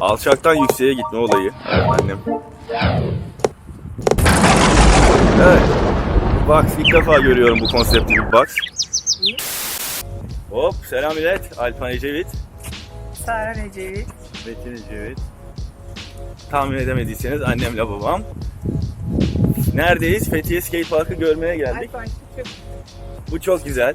Alçaktan yükseğe gitme olayı. Annem. Evet. Box ilk defa görüyorum bu konseptli bir box. Hop selam millet. Alpan Ecevit. Sara Recevit. Metin Ecevit. Tahmin edemediyseniz annemle babam. Neredeyiz? Fethiye Skate Park'ı görmeye geldik. Alpan çok Bu çok güzel.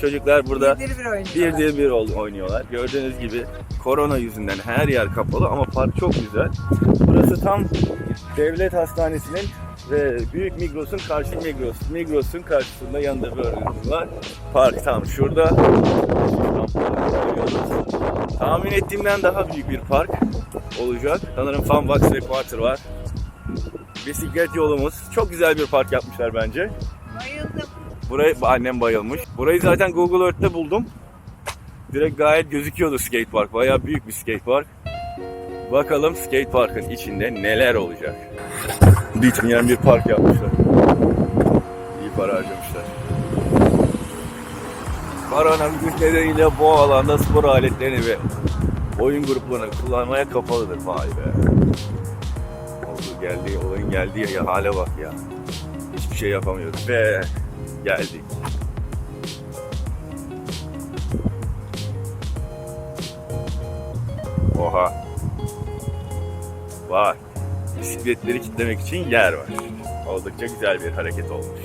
Çocuklar burada birdir bir oynuyorlar. bir diye bir oynuyorlar. Gördüğünüz gibi korona yüzünden her yer kapalı ama park çok güzel. Burası tam devlet hastanesinin ve Büyük Migros'un karşı Migros. Migros'un karşısında yanında gördüğünüz var. Park tam şurada. Tahmin ettiğimden daha büyük bir park olacak. Sanırım Funbox ve Quarter var. Bisiklet yolumuz. Çok güzel bir park yapmışlar bence. Bayıldım. Burayı annem bayılmış. Burayı zaten Google Earth'te buldum. Direkt gayet gözüküyordu skate park. Bayağı büyük bir skate park. Bakalım skate parkın içinde neler olacak. Bitmeyen bir park yapmışlar. İyi para harcamışlar. Koronavirüs nedeniyle bu alanda spor aletlerini ve oyun gruplarını kullanmaya kapalıdır. Vay be. Oldu geldi, olayın geldiği hale bak ya. Hiçbir şey yapamıyoruz. Ve geldik. Oha. Var. Bisikletleri kitlemek için yer var. Oldukça güzel bir hareket olmuş.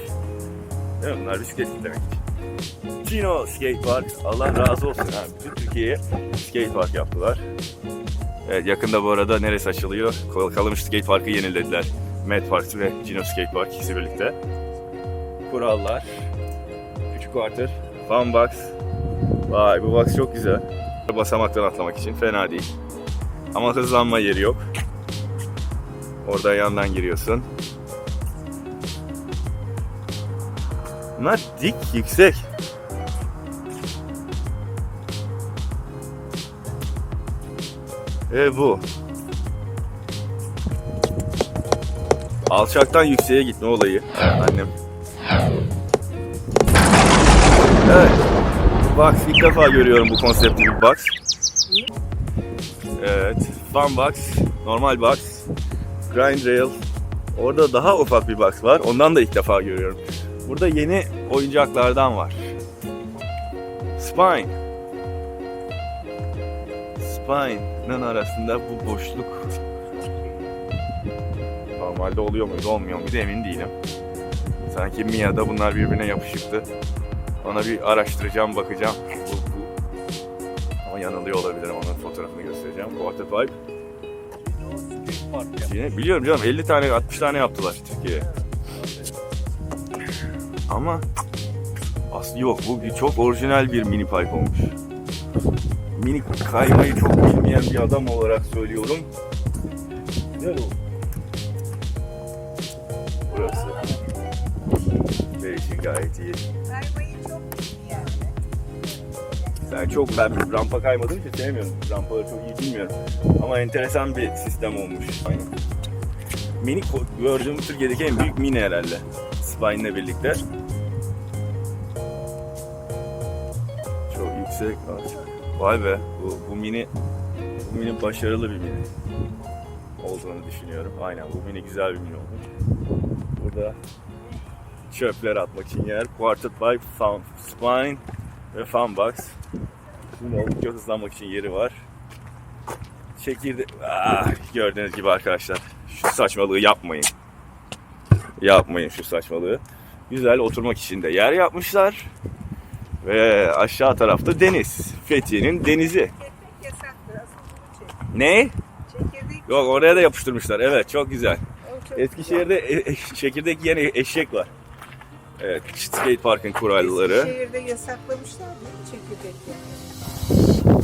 Değil mi? Bunlar bisiklet kitlemek için. Cino Skate Park. Allah razı olsun. Ha. Bütün Türkiye'ye skate park yaptılar. Evet yakında bu arada neresi açılıyor? Kal- Kalamış Skate Park'ı yenilediler. Mad Park ve Cino Skate Park ikisi birlikte. Kurallar. Küçük quarter. Fun box. Vay bu box çok güzel. Basamaktan atlamak için fena değil. Ama hızlanma yeri yok. Oradan yandan giriyorsun. Bunlar dik, yüksek. E bu. Alçaktan yükseğe gitme olayı. Annem. Evet. Box ilk defa görüyorum bu konseptli bir box. Evet. Fun box, normal box, grind rail. Orada daha ufak bir box var. Ondan da ilk defa görüyorum. Burada yeni oyuncaklardan var. Spine. Spine'ın arasında bu boşluk. Normalde oluyor muydu olmuyor muydu emin değilim. Sanki Mia'da bunlar birbirine yapışıktı. Ona bir araştıracağım, bakacağım. Bu, bu. Ama yanılıyor olabilirim. Onun fotoğrafını göstereceğim. Quarter pipe. Yine, biliyorum canım 50 tane 60 tane yaptılar Türkiye'ye. Ama aslında yok bu çok orijinal bir mini pipe olmuş. Mini kaymayı çok bilmeyen bir adam olarak söylüyorum. Güzel oldu. Burası. Değişik gayet iyi. Kaymayı çok iyi yani. Ben çok ben rampa kaymadığım için sevmiyorum. Rampaları çok iyi bilmiyorum. Ama enteresan bir sistem olmuş. Aynen. Mini gördüğüm Türkiye'deki en büyük mini herhalde. Spine'le birlikte. Çok yüksek. Vay be bu, bu mini bu mini başarılı bir mini olduğunu düşünüyorum. Aynen bu mini güzel bir mini olmuş. Burada çöpler atmak için yer. Quarter pipe, fun, spine ve fun box. Şimdi oldukça hızlanmak için yeri var. Çekirde... Ah, gördüğünüz gibi arkadaşlar. Şu saçmalığı yapmayın. Yapmayın şu saçmalığı. Güzel oturmak için de yer yapmışlar. Ve aşağı tarafta deniz. Fethiye'nin denizi. Ne? Çekirdek Yok oraya da yapıştırmışlar. Evet çok güzel. Eskişehir'de e- e- çekirdek yiyen e- eşek var. Evet, skate parkın kuralları. Şehirde yasaklamışlar değil mi çekirdek yani?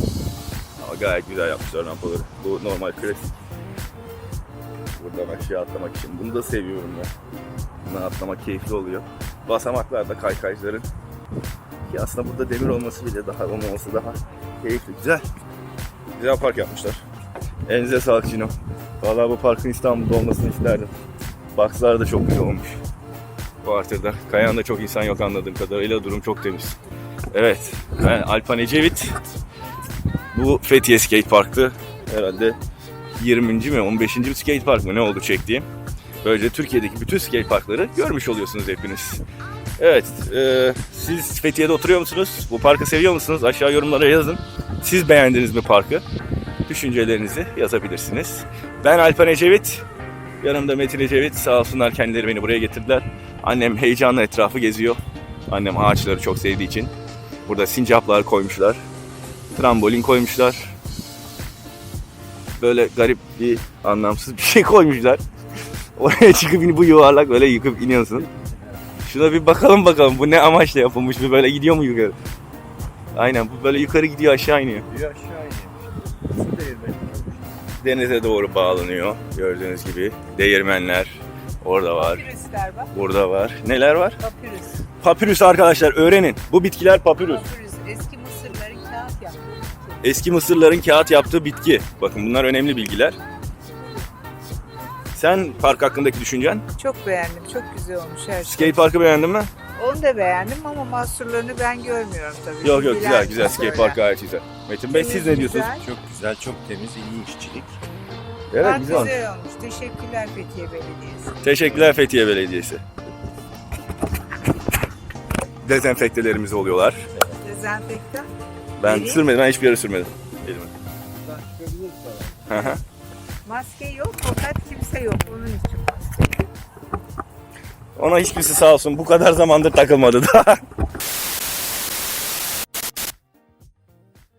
Ama gayet güzel yapmışlar rampaları. Bu normal klasik. Buradan aşağı atlamak için. Bunu da seviyorum ben. Bundan atlamak keyifli oluyor. Basamaklar da kaykaycıların. Ki aslında burada demir olması bile daha olmaması daha keyifli. Güzel. Güzel park yapmışlar. Elinize sağlık Cino. Valla bu parkın İstanbul'da olmasını isterdim. Boxlar da çok güzel olmuş. Bu artıda. Kayan da çok insan yok anladığım kadarıyla. Durum çok temiz. Evet. Ben Alpan Ecevit. Bu Fethiye Skate Park'tı. Herhalde 20. mi 15. bir skate park mı ne oldu çektiğim. Böylece Türkiye'deki bütün skate parkları görmüş oluyorsunuz hepiniz. Evet, e, siz Fethiye'de oturuyor musunuz? Bu parkı seviyor musunuz? Aşağı yorumlara yazın. Siz beğendiniz mi parkı? Düşüncelerinizi yazabilirsiniz. Ben Alper Ecevit. Yanımda Metin Ecevit. Sağ olsunlar kendileri beni buraya getirdiler. Annem heyecanla etrafı geziyor. Annem ağaçları çok sevdiği için. Burada sincaplar koymuşlar. Trambolin koymuşlar. Böyle garip bir anlamsız bir şey koymuşlar. Oraya çıkıp bu yuvarlak böyle yıkıp iniyorsun. Şuna bir bakalım bakalım bu ne amaçla yapılmış bu böyle gidiyor mu yukarı? Aynen bu böyle yukarı gidiyor aşağı iniyor. Bir aşağı iniyor. Su değirmeni. Denize doğru bağlanıyor gördüğünüz gibi. Değirmenler orada var. Papyruslar bak. Burada var. Neler var? Papyrus. Papyrus arkadaşlar öğrenin. Bu bitkiler papyrus. Papyrus. Eski Mısırların kağıt yaptığı. Eski Mısırların kağıt yaptığı bitki. Bakın bunlar önemli bilgiler. Sen park hakkındaki düşüncen? Çok beğendim. Çok güzel olmuş her şey. Skate parkı beğendin mi? Onu da beğendim ama mahsurlarını ben görmüyorum tabii. Yok yok güzel güzel. Skate söyler. park gayet güzel. Metin Bey siz ne diyorsunuz? güzel. Çok güzel, çok temiz, iyi işçilik. Evet Park güzel. güzel olmuş. Teşekkürler Fethiye Belediyesi. Teşekkürler Fethiye Belediyesi. Dezenfektelerimiz oluyorlar. Dezenfektan. Ben Vereyim. sürmedim, ben hiçbir yere sürmedim. Elime. Hı hı. Maske yok fakat kimse yok. Onun için. Ona hiçbirisi sağ olsun bu kadar zamandır takılmadı da.